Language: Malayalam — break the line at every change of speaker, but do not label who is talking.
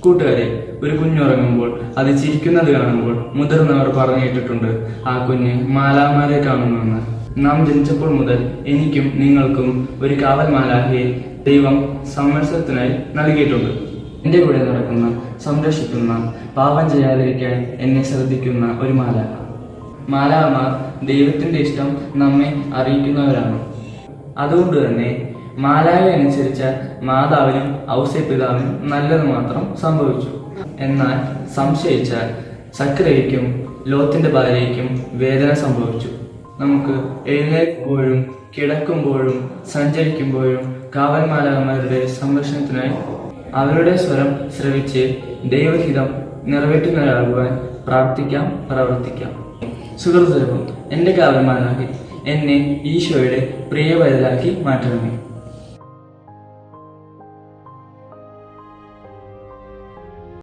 കൂട്ടുകാരെ ഒരു കുഞ്ഞുറങ്ങുമ്പോൾ അത് ചിരിക്കുന്നത് കാണുമ്പോൾ മുതിർന്നവർ പറഞ്ഞു കേട്ടിട്ടുണ്ട് ആ കുഞ്ഞ് മാലാമാരെ കാണുമെന്ന് നാം ജനിച്ചപ്പോൾ മുതൽ എനിക്കും നിങ്ങൾക്കും ഒരു കാവൽ മാലാഹയെ ദൈവം സംരക്ഷണത്തിനായി നൽകിയിട്ടുണ്ട്. എന്റെ കൂടെ നടക്കുന്ന സംരക്ഷിക്കുന്ന പാപം ചെയ്യാതിരിക്കാൻ എന്നെ ശ്രദ്ധിക്കുന്ന ഒരു മാലാഹ മാലാമാർ ദൈവത്തിന്റെ ഇഷ്ടം നമ്മെ അറിയിക്കുന്നവരാണ്. അതുകൊണ്ട് തന്നെ മാലായ അനുസരിച്ച മാതാവിനും ഔസപിതാവിനും നല്ലത് മാത്രം സംഭവിച്ചു. എന്നാൽ സംശയിച്ച സക്രയ്ക്കും ലോത്തിന്റെ ഭാര്യയ്ക്കും വേദന സംഭവിച്ചു. നമുക്ക് എഴുന്നേൽക്കുമ്പോഴും കിടക്കുമ്പോഴും സഞ്ചരിക്കുമ്പോഴും കാവൽമാലാകന്മാരുടെ സംരക്ഷണത്തിനായി അവരുടെ സ്വരം ശ്രവിച്ച് ദൈവഹിതം നിറവേറ്റുന്നവരാകുവാൻ പ്രാർത്ഥിക്കാം പ്രവർത്തിക്കാം. സുഹൃത്തുക്കളും എന്റെ കാവൽമാരാകി എന്നെ ഈശോയുടെ പ്രിയവരലാക്കി മാറ്റണമേ.